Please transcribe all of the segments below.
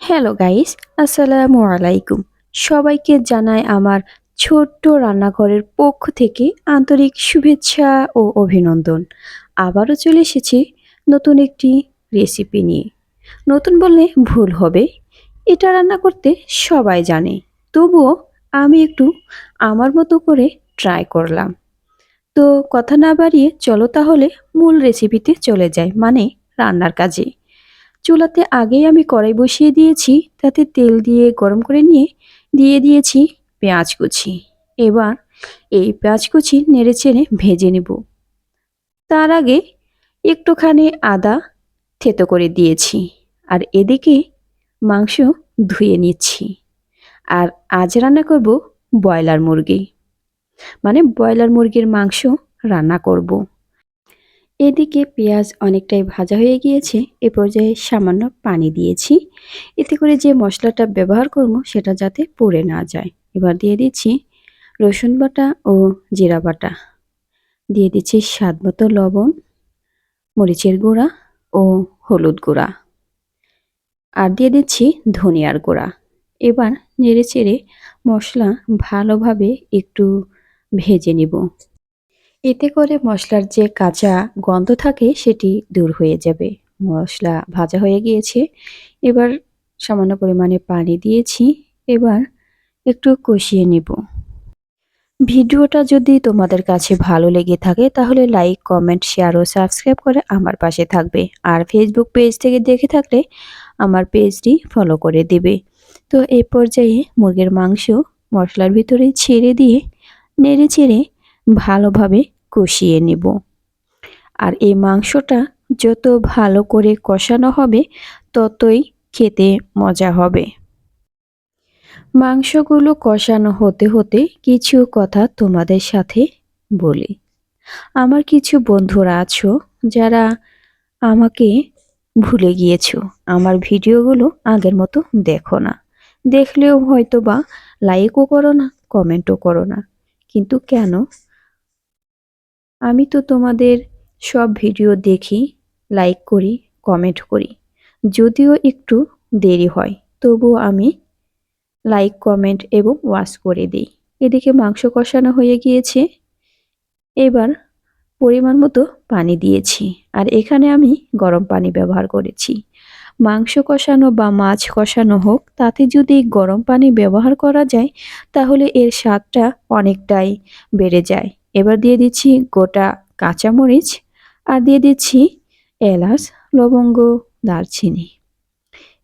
Hello guys আসসালামু আলাইকুম সবাইকে জানাই আমার ছোট্ট রান্নাঘরের পক্ষ থেকে আন্তরিক শুভেচ্ছা ও অভিনন্দন। আবারও চলে এসেছি নতুন একটি রেসিপি নিয়ে। নতুন বললে ভুল হবে। এটা রান্না করতে সবাই জানে। তবুও আমি একটু আমার মতো করে ট্রাই করলাম। তো কথা না বাড়িয়ে চলো তাহলে মূল রেসিপিতে চলে যাই মানে রান্নার কাজে। চুলাতে আগেই আমি কড়াই বসিয়ে দিয়েছি, তাতে তেল দিয়ে গরম করে নিয়ে দিয়ে দিয়েছি পেঁয়াজ কুচি। এবার এই পেঁয়াজ কুচি নেড়ে চেড়ে ভেজে নেব। তার আগে একটুখানি আদা থেতো করে দিয়েছি আর এদিকে মাংস ধুয়ে নিচ্ছি। আর আজ রান্না করব ব্রয়লার মুরগি। মানে ব্রয়লার মুরগির মাংস রান্না করব। এদিকে পেঁয়াজ অনেকটাই ভাজা হয়ে গিয়েছে, এ পর্যায়ে সামান্য পানি দিয়েছি। এতে করে যে মশলাটা ব্যবহার করব সেটা যাতে পুড়ে না যায়। এবার দিয়ে দিচ্ছি রসুন বাটা ও জিরা বাটা। দিয়ে দিচ্ছি স্বাদ মতো লবণ, মরিচের গুঁড়া ও হলুদ গুঁড়া। আর দিয়ে দিচ্ছি ধনিয়ার গুঁড়া। এবার নেড়ে চেড়ে মশলা ভালোভাবে একটু ভেজে নিব। এতে করে মশলার যে কাঁচা গন্ধ থাকে সেটি দূর হয়ে যাবে। মশলা ভাজা হয়ে গিয়েছে। এবার সামান্য পরিমাণে পানি দিয়েছি। এবার একটু কষিয়ে নেব। ভিডিওটা যদি তোমাদের কাছে ভালো লেগে থাকে, তাহলে লাইক, কমেন্ট, শেয়ার ও সাবস্ক্রাইব করে আমার পাশে থাকবে। আর ফেসবুক পেজ থেকে দেখে থাকলে আমার পেজটি ফলো করে দেবে। তো এই পর্যায়ে মুরগির মাংস মশলার ভিতরে ছেড়ে দিয়ে নেড়ে চেড়ে ভালোভাবে কষিয়ে নেব। আর এই মাংসটা যত ভালো করে কষানো হবে, ততই খেতে মজা হবে। মাংসগুলো কষানো হতে হতে কিছু কথা তোমাদের সাথে বলি। আমার কিছু বন্ধুরা আছো, যারা আমাকে ভুলে গিয়েছো। আমার ভিডিওগুলো আগের মতো দেখো না। দেখলেও হয়তো বা লাইকও করো না কমেন্টও করো না। কিন্তু কেন? আমি তো তোমাদের সব ভিডিও দেখি লাইক করি কমেন্ট করি। যদিও একটু দেরি হয় তবুও আমি লাইক কমেন্ট এবং ওয়াশ করে দিই। এদিকে মাংস কষানো হয়ে গিয়েছে। এবার পরিমাণ মতো পানি দিয়েছি। আর এখানে আমি গরম পানি ব্যবহার করেছি। মাংস কষানো বা মাছ কষানো হোক, তাতে যদি গরম পানি ব্যবহার করা যায়, তাহলে এর স্বাদটা অনেকটাই বেড়ে যায়। এবার দিয়ে দিচ্ছি গোটা কাঁচামরিচ আর দিয়ে দিচ্ছি এলাচ, লবঙ্গ, দারচিনি।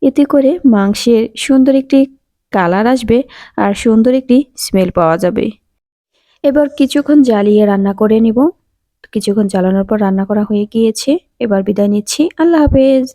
এতে করে মাংসের সুন্দর একটি কালার আসবে আর সুন্দর একটি স্মেল পাওয়া যাবে। এবার কিছুক্ষণ জ্বালিয়ে রান্না করে নিব। কিছুক্ষণ জ্বালানোর পর রান্না করা হয়ে গিয়েছে। এবার বিদায় নিচ্ছি। আল্লাহ হাফেজ।